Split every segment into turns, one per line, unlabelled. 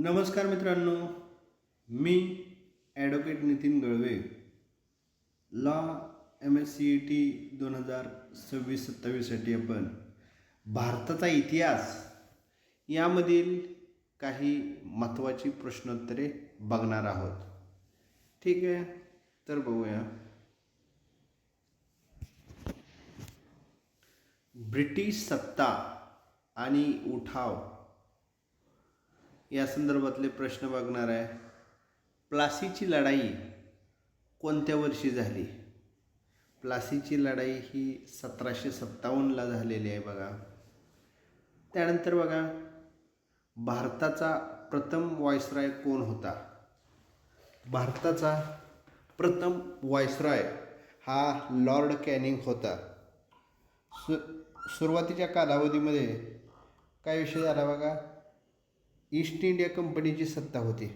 नमस्कार मित्रांनो मी advocate Nitin Galwe. Law M S C E T दोन हजार सव्वीस सत्तावीससाठी आपण भारताचा इतिहास यामधील काही महत्त्वाची प्रश्नोत्तरे बघणार आहोत. ठीक आहे तर बघूया. ब्रिटिश सत्ता आणि उठाव. या संदर्भातले प्रश्न बघणार आहे. प्लासीची लढाई कोणत्या वर्षी झाली? प्लासीची लढाई ही सतराशे सत्तावन्नला झालेली आहे बघा. त्यानंतर बघा भारताचा प्रथम व्हॉइसराय कोण होता? भारताचा प्रथम व्हॉइसराय हा लॉर्ड कॅनिंग होता. सु सुरुवातीच्या कालावधीमध्ये काय विषय झाला बघा? ईस्ट इंडिया कंपनीची सत्ता होती.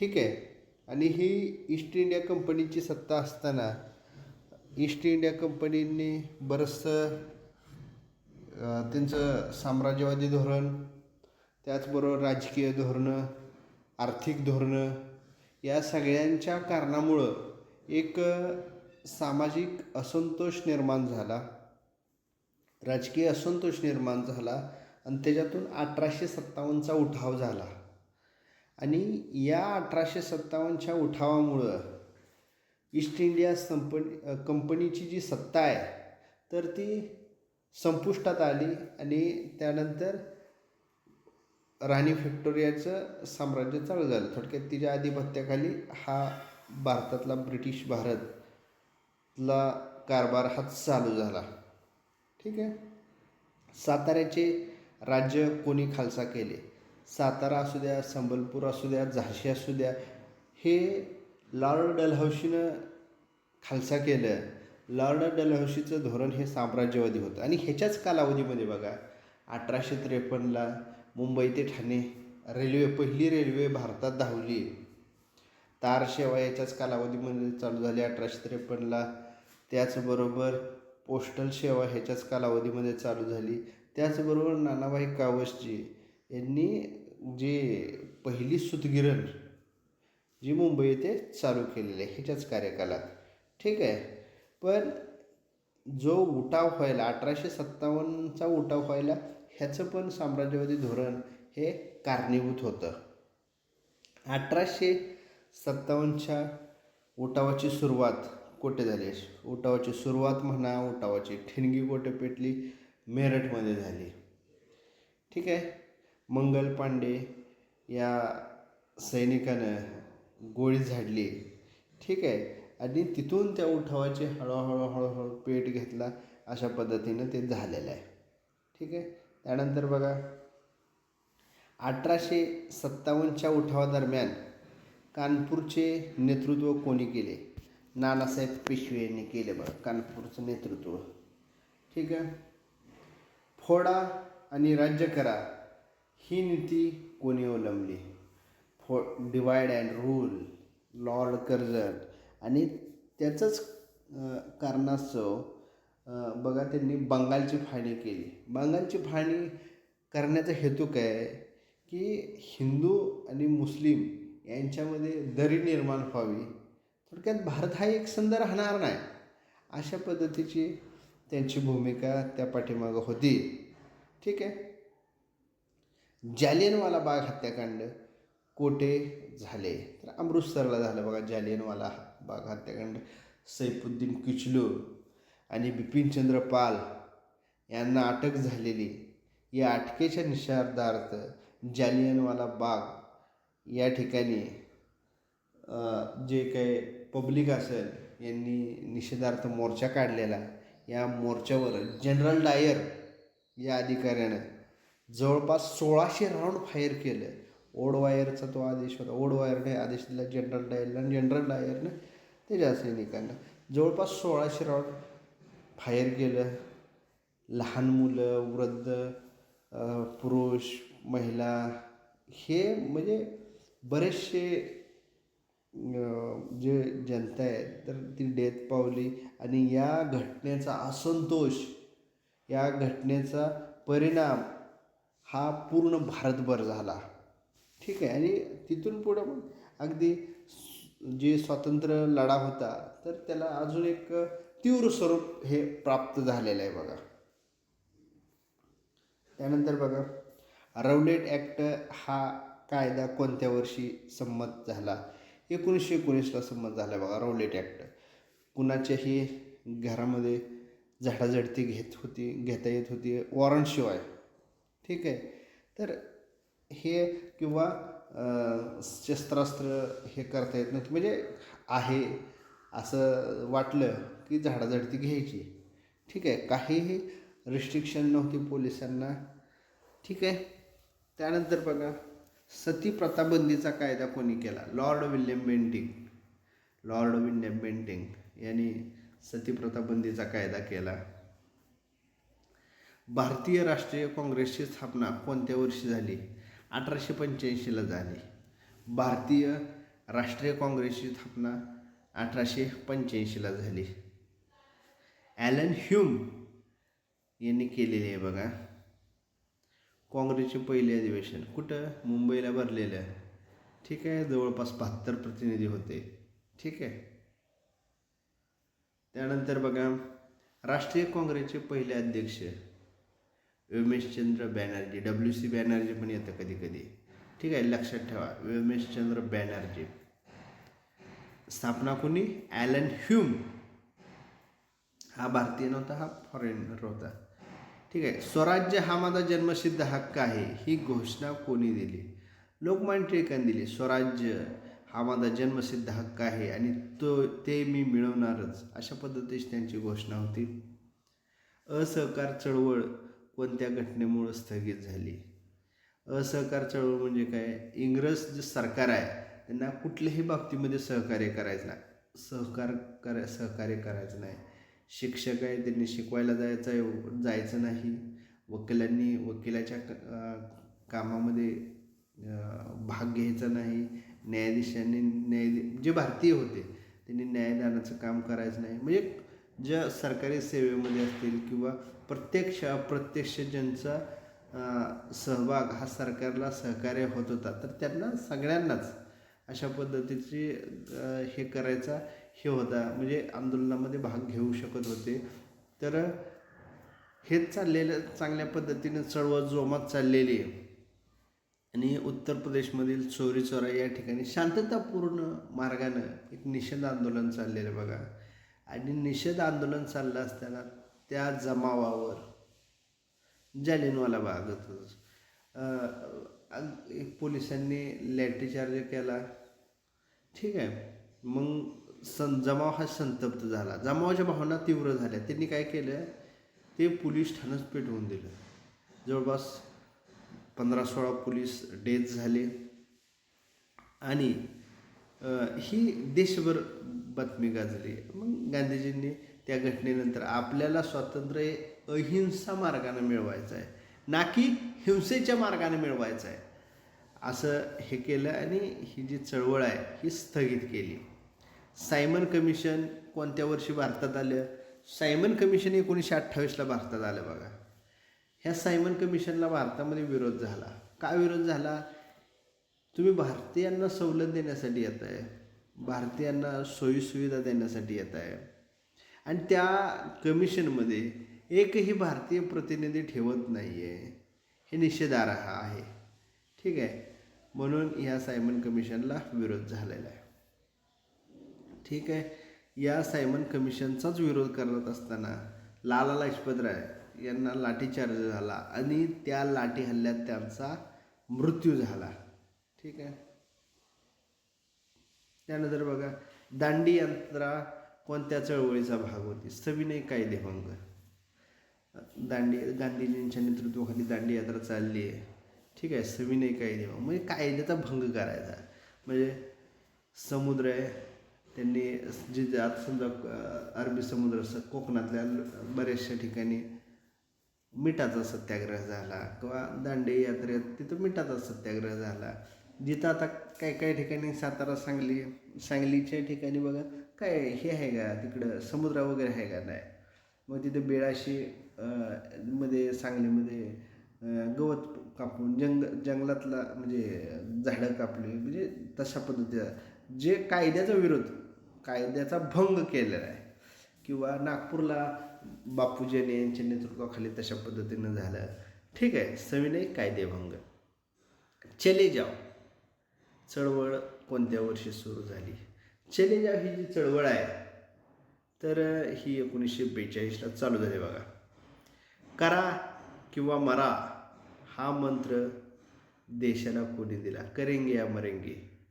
ठीक आहे? आणि ही ईस्ट इंडिया कंपनीची सत्ता असताना ईस्ट इंडिया कंपनीने बरंचसं त्यांचं साम्राज्यवादी धोरण त्याचबरोबर राजकीय धोरणं आर्थिक धोरणं या सगळ्यांच्या कारणामुळं एक सामाजिक असंतोष निर्माण झाला. राजकीय असंतोष निर्माण झाला. आणि त्याच्यातून अठराशे सत्तावन्नचा उठाव झाला. आणि या अठराशे सत्तावन्नच्या उठावामुळं ईस्ट इंडिया कंपनी कंपनीची जी सत्ता आहे तर ती संपुष्टात आली आणि त्यानंतर राणी व्हिक्टोरियाचं साम्राज्य चालू झालं. थोडक्यात तिच्या आधिपत्याखाली हा भारतातला ब्रिटिश भारतला कारभार हा चालू झाला. ठीक आहे? साताऱ्याचे राज्य कोणी खालसा केले? सातारा असू द्या संबलपूर असू द्या झाशी असू द्या हे लॉर्ड डलहौशीनं खालसा केलं. लॉर्ड डलहौशीचं धोरण हे साम्राज्यवादी होतं. आणि ह्याच्याच कालावधीमध्ये बघा अठराशे त्रेपन्नला मुंबई ते ठाणे रेल्वे पहिली रेल्वे भारतात धावली. तार सेवा याच्याच कालावधीमध्ये चालू झाली अठराशे त्रेपन्नला. त्याचबरोबर पोस्टल सेवा ह्याच्याच कालावधीमध्ये चालू झाली. त्याचबरोबर नानाभाई कावसजी यांनी जे पहिली सुतगिरण जी मुंबई येथे चालू केलेली आहे ह्याच्याच कार्यकालात. ठीक आहे? पण जो उठाव व्हायला अठराशे सत्तावन्नचा उठाव व्हायला ह्याचं पण साम्राज्यवादी धोरण हे कारणीभूत होतं. अठराशे सत्तावन्नच्या उठावाची सुरुवात कोठे झाली? उठावाची सुरुवात म्हणा उठावाची ठिणगी कोठे पेटली? मेरठमध्ये झाली. ठीक आहे? मंगल पांडे या सैनिकानं गोळी झाडली. ठीक आहे? आणि तिथून त्या उठावाची हळूहळू हळूहळू पेट घेतला अशा पद्धतीनं ते झालेलं आहे. ठीक आहे? त्यानंतर बघा. अठराशे सत्तावन्नच्या उठावादरम्यान कानपूरचे नेतृत्व कोणी केले? नानासाहेब पेशवे यांनी केले बघा कानपूरचं नेतृत्व. ठीक आहे? फोडा आणि राज्य करा. ही नीती कोणी अवलंबली फो divide and rule Lord Curzon आणि त्याचंच कारणास्तव बघा त्यांनी बंगालची फाळणी केली. बंगालची फाळणी करण्याचा हेतू काय? की हिंदू आणि मुस्लिम यांच्यामध्ये दरी निर्माण व्हावी. थोडक्यात भारत हा एक संद राहणार नाही. अशा पद्धतीची त्यांची भूमिका त्या पाठीमागं होती. ठीक आहे? जालियनवाला बाग हत्याकांड कोठे झाले? तर अमृतसरला झालं बघा जालियनवाला बाग हत्याकांड. सैफुद्दीन किचलू आणि बिपिनचंद्र पाल यांना अटक झालेली. या अटकेच्या निषेधार्थ जालियनवाला बाग या ठिकाणी जे काही पब्लिक असेल यांनी निषेधार्थ मोर्चा काढलेला. या मोर्चावर जनरल डायर या अधिकाऱ्यानं जवळपास सोळाशे राऊंड फायर केलं. ओडवायरचा तो आदेश होता. ओडवायरने आदेश दिला जनरल डायरला आणि जनरल डायरनं त्याच्या सैनिकांना जवळपास सोळाशे राऊंड फायर केलं. लहान मुलं वृद्ध पुरुष महिला हे म्हणजे बरेचसे जे जनता आहे तर ती डेथ पावली आणि या घटनेचा असंतोष या घटनेचा परिणाम हा पूर्ण भारतभर झाला. ठीक आहे आणि तिथून पुढं मग अगदी जे स्वातंत्र्य लढा होता तर त्याला अजून एक तीव्र स्वरूप हे प्राप्त झालेलं आहे बघा. त्यानंतर बघा रवलेट ॲक्ट हा कायदा कोणत्या वर्षी संमत झाला? एकोणीसशे एकोणीसला संमत झाला बघा रौलेट ॲक्ट कुणाच्याही घरामध्ये झाडाझडती घेत होती घेता येत होती वॉरंटशिवाय ठीक आहे? तर हे किंवा शस्त्रास्त्र हे करता येत नव्हतं. म्हणजे आहे असं वाटलं की झाडाझडती घ्यायची. ठीक आहे? काहीही रिस्ट्रिक्शन नव्हती पोलिसांना. ठीक आहे? त्यानंतर बघा सती प्रथाबंदीचा कायदा कोणी केला? Lord William Bentinck. Lord William Bentinck यांनी सती प्रथाबंदीचा कायदा केला. भारतीय राष्ट्रीय काँग्रेसची स्थापना कोणत्या वर्षी झाली? अठराशे पंच्याऐंशीला झाली. भारतीय राष्ट्रीय काँग्रेसची स्थापना अठराशे पंच्याऐंशीला झाली. ॲलन ह्यूम यांनी केलेली आहे बघा. काँग्रेसचे पहिले अधिवेशन. कुठं? मुंबईला भरलेलं. ठीक आहे जवळपास बहात्तर प्रतिनिधी होते. ठीक आहे. त्यानंतर बघा राष्ट्रीय काँग्रेसचे पहिले अध्यक्ष व्योमेशचंद्र बॅनर्जी. डब्ल्यू सी बॅनर्जी पण येतं कधी कधी ठीक आहे लक्षात ठेवा. व्योमेशचंद्र बॅनर्जी. स्थापना कोणी? ॲलन ह्यूम हा भारतीय नव्हता हा फॉरेनर होता. ठीक आहे. स्वराज्य हा माझा जन्मसिद्ध हक्क आहे. ही घोषणा कोणी दिली? लोकमान्य टिळकांनी दिली. स्वराज्य हा माझा जन्मसिद्ध हक्क आहे आणि तो ते मी मिळवणारच अशा पद्धतीची त्यांची घोषणा होती. असहकार चळवळ कोणत्या घटनेमुळं स्थगित झाली? असहकार चळवळ म्हणजे काय? इंग्रज जे सरकार आहे त्यांना कुठल्याही बाबतीमध्ये सहकार्य करायचं नाही. सहकार कर सहकार्य करायचं नाही. शिक्षक आहे त्यांनी शिकवायला जायचं आहे जायचं नाही. वकिलांनी वकिलाच्या कामामध्ये भाग घ्यायचा नाही. न्यायाधीशांनी न्याय जे भारतीय होते त्यांनी न्यायदानाचं काम करायचं नाही. म्हणजे ज्या सरकारी सेवेमध्ये असतील किंवा प्रत्यक्ष अप्रत्यक्ष ज्यांचा सहभाग हा सरकारला सहकार्य होत होता तर त्यांना सगळ्यांनाच अशा पद्धतीची हे करायचा हे होता. म्हणजे आंदोलनामध्ये भाग घेऊ शकत होते. तर हेच चाललेलं चांगल्या पद्धतीनं चळवळ जोमात चाललेली आहे. आणि उत्तर प्रदेशमधील चोरी चोरा या ठिकाणी शांततापूर्ण मार्गानं एक निषेध आंदोलन चाललेलं बघा. आणि निषेध आंदोलन चाललं असताना त्या जमावावर जालिनवाला बागतच होतं. पोलिसांनी लॅटरीचार्ज केला. ठीक आहे. मग सं जमाव हा संतप्त झाला. जमावाच्या भावना तीव्र झाल्या. त्यांनी काय केलं? ते पोलीस ठाणंच पेटवून दिलं. जवळपास पंधरा सोळा पोलीस डेथ झाले. आणि ही देशभर बातमी गाजली. मग गांधीजींनी त्या घटनेनंतर आपल्याला स्वातंत्र्य अहिंसा मार्गाने मिळवायचं आहे. ना की हिंसेच्या मार्गाने मिळवायचं आहे. असं हे केलं आणि ही जी चळवळ आहे ही स्थगित केली. सायमन कमिशन कोणत्या वर्षी भारतात आलं? सायमन कमिशन एकोणीसशे अठ्ठावीसला भारतात आलं बघा. ह्या सायमन कमिशनला भारतामध्ये विरोध झाला. का विरोध झाला? तुम्ही भारतीयांना सवलत देण्यासाठी येत आहे भारतीयांना सोयीसुविधा देण्यासाठी येत आहे आणि त्या कमिशनमध्ये एकही भारतीय प्रतिनिधी ठेवत नाही आहे हे निषेधार्ह आहे. ठीक आहे. म्हणून ह्या सायमन कमिशनला विरोध झालेला आहे. ठीक आहे. या सायमन कमिशनचाच विरोध करत असताना लाला लजपत राय यांना लाठीचार्ज झाला आणि त्या लाठी हल्ल्यात त्यांचा मृत्यू झाला. ठीक आहे. त्यानंतर बघा दांडी यात्रा कोणत्या चळवळीचा भाग होती? सविनय कायदेभंग. दांडी गांधीजींच्या नेतृत्वाखाली दांडी यात्रा चालली आहे. ठीक आहे सविनय कायदेभंग. म्हणजे कायद्याचा भंग करायचा. म्हणजे समुद्र आहे त्यांनी जे आता समजा अरबी समुद्र असं कोकणातल्या बऱ्याचशा ठिकाणी मिठाचा सत्याग्रह झाला किंवा दांडे यात्रेत तिथं मिठाचा सत्याग्रह झाला. जिथं आता काही काही ठिकाणी सातारा सांगली सांगलीच्या ठिकाणी बघा काय हे आहे का? तिकडं समुद्र वगैरे आहे का नाही? मग तिथं बेळाशी मध्ये सांगलीमध्ये गवत कापून जंग जंगलातला म्हणजे झाडं कापली. म्हणजे तशा पद्धतीचा. जे कायद्याचा विरोध कायद्याचा भंग केलेला आहे. किंवा नागपूरला बापूजीने यांच्या नेतृत्वाखाली तशा पद्धतीनं झालं. ठीक आहे सविनय कायदेभंग चले जाव चळवळ कोणत्या वर्षी सुरू झाली? चले जाव ही जी चळवळ आहे तर ही एकोणीसशे बेचाळीसला चालू झाली बघा. करा किंवा मरा हा मंत्र देशाला कोणी दिला? करेंगे या मरेंगे.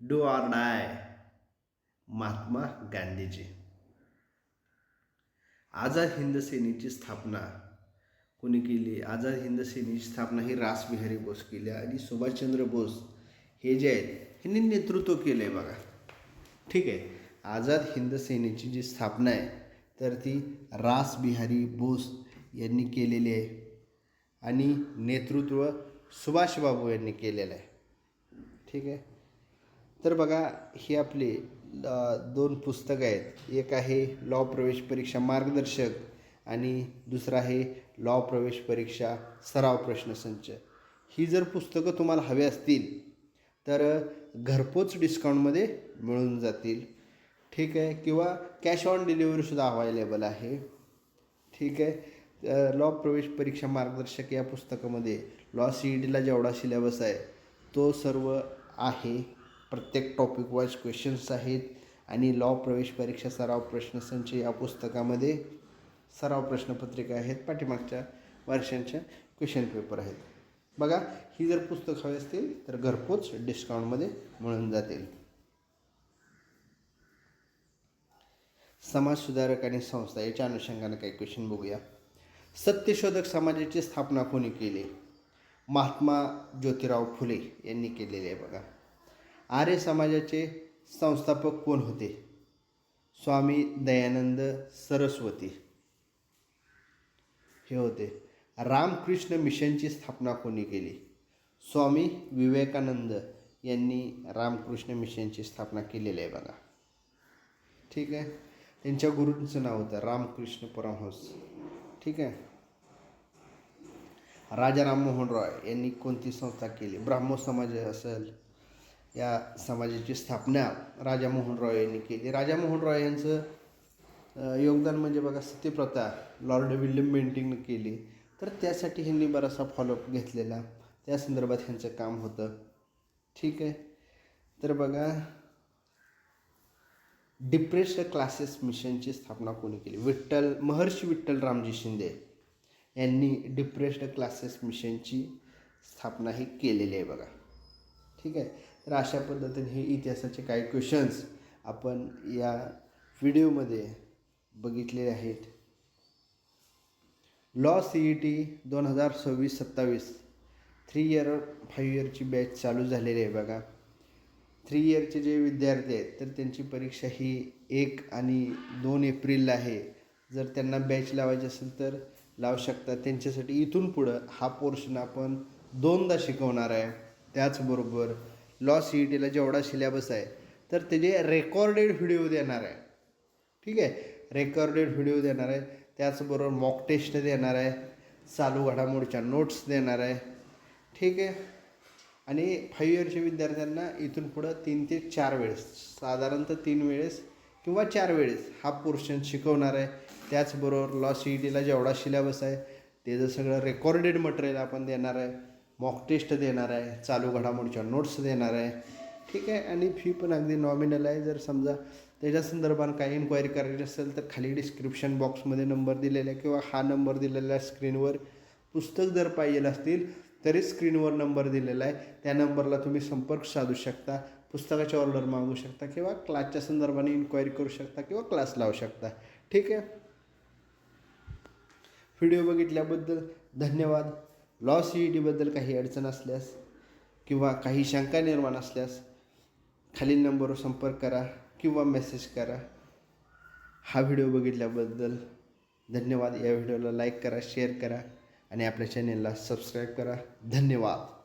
Do or die. Mahatma Gandhiji. Azad Hind सेनेची स्थापना कोणी केली? आझाद हिंद सेनेची स्थापना ही रासबिहारी बोस केली आणि सुभाषचंद्र बोस हे जे आहेत ह्यांनी नेतृत्व केलं आहे बघा. ठीक आहे. आझाद हिंद सेनेची जी स्थापना आहे तर ती रासबिहारी बोस यांनी केलेली आहे. आणि नेतृत्व सुभाषबाबू यांनी केलेलं आहे. ठीक आहे. तर बघा ही आपली दोन पुस्तकं आहेत. एक आहे लॉ प्रवेश परीक्षा मार्गदर्शक आणि दुसरं आहे लॉ प्रवेश परीक्षा सराव प्रश्नसंच ही जर पुस्तकं तुम्हाला हवी असतील तर घरपोच डिस्काउंटमध्ये मिळून जातील. ठीक आहे? किंवा कॅश ऑन डिलिव्हरीसुद्धा अवेलेबल आहे. ठीक आहे? लॉ प्रवेश परीक्षा मार्गदर्शक या पुस्तकामध्ये लॉ सी ई डीला जेवढा सिलेबस आहे तो सर्व आहे. प्रत्येक टॉपिक वाईज क्वेश्चन्स आहेत. आणि लॉ प्रवेश परीक्षा सराव प्रश्नसंच या पुस्तकामध्ये सराव प्रश्नपत्रिका आहेत. पाठीमागच्या वर्षांच्या क्वेश्चन पेपर आहेत. बघा ही जर पुस्तक हवी असतील तर घरपोच डिस्काउंटमध्ये मिळून जातील. समाजसुधारक आणि संस्था याच्या अनुषंगाने काही क्वेश्चन बघूया. सत्यशोधक समाजाची स्थापना कोणी केली? महात्मा ज्योतिराव फुले यांनी केलेली आहे बघा. आर्य समाजाचे संस्थापक कोण होते? स्वामी दयानंद सरस्वती. हे होते. रामकृष्ण मिशनची स्थापना कोणी केली? स्वामी विवेकानंद यांनी रामकृष्ण मिशनची स्थापना केलेली आहे बघा. ठीक आहे? त्यांच्या गुरूंचं नाव होतं रामकृष्ण परमहंस. ठीक आहे? राजा राममोहन रॉय यांनी कोणती संस्था केली? ब्राह्मो समाज असेल या समाजाची स्थापना राजामोहन रॉय यांनी केली. राजामोहन रॉय यांचं योगदान म्हणजे बघा सत्यप्रथा लॉर्ड विल्यम बेंटिंगनं केली. तर त्यासाठी ह्यांनी बराचसा फॉलोअप घेतलेला. त्या संदर्भात ह्यांचं काम होतं. ठीक आहे? तर बघा डिप्रेस्ड क्लासेस मिशनची स्थापना कोणी केली? विठ्ठल महर्षी विठ्ठल रामजी शिंदे यांनी डिप्रेस्ड क्लासेस मिशनची स्थापना ही केलेली आहे बघा. ठीक आहे? तर अशा पद्धतीने हे इतिहासाचे काही क्वेश्चन्स आपण या व्हिडिओमध्ये बघितलेले आहेत. लॉ सी ई टी दोन हजार सव्वीस सत्तावीस थ्री इयर फाईव्ह इयरची बॅच चालू झालेली आहे बघा. थ्री इयरचे जे विद्यार्थी आहेत तर त्यांची परीक्षा ही एक आणि दोन एप्रिलला आहे. जर त्यांना बॅच लावायची असेल तर लावू शकतात त्यांच्यासाठी इथून पुढं हा पोर्शन आपण दोनदा शिकवणार आहे. त्याचबरोबर लॉ सी ई टीला जेवढा सिलेबस आहे तर त्याचे रेकॉर्डेड व्हिडिओ देणार आहे ठीक आहे? रेकॉर्डेड व्हिडिओ देणार आहे त्याचबरोबर मॉक टेस्ट देणार आहे चालू घडामोडीच्या नोट्स देणार आहे ठीक आहे? आणि फाईव्ह इयरच्या विद्यार्थ्यांना इथून पुढं तीन ते चार वेळेस साधारणतः तीन वेळेस किंवा चार वेळेस हा पोर्शन शिकवणार आहे. त्याचबरोबर लॉ सी ई टीला जेवढा सिलेबस आहे त्याचं सगळं रेकॉर्डेड मटेरियल आपण देणार आहे मॉक टेस्ट देणार आहे चालू घडामोडीच्या नोट्स देणार आहे. ठीक आहे आणि फी पण अगदी नॉमिनल आहे. जर समजा त्याच्या संदर्भात काही इन्क्वायरी करायची असेल तर खाली डिस्क्रिप्शन बॉक्समध्ये नंबर दिलेला आहे किंवा हा नंबर दिलेला आहे स्क्रीनवर पुस्तक जर पाहिजे असतील तरी स्क्रीनवर नंबर दिलेला आहे. त्या नंबरला तुम्ही संपर्क साधू शकता पुस्तकाची ऑर्डर मागू शकता किंवा क्लासच्या संदर्भाने इन्क्वायरी करू शकता किंवा क्लास लावू शकता. ठीक आहे? व्हिडिओ बघितल्याबद्दल धन्यवाद. लॉ सी ई टीबद्दल काही अडचण असल्यास किंवा काही शंका निर्माण असल्यास खालील नंबरवर संपर्क करा किंवा मेसेज करा. हा व्हिडिओ बघितल्याबद्दल धन्यवाद. या व्हिडिओला लाईक करा शेअर करा आणि आपल्या चॅनेलला सबस्क्राईब करा. धन्यवाद.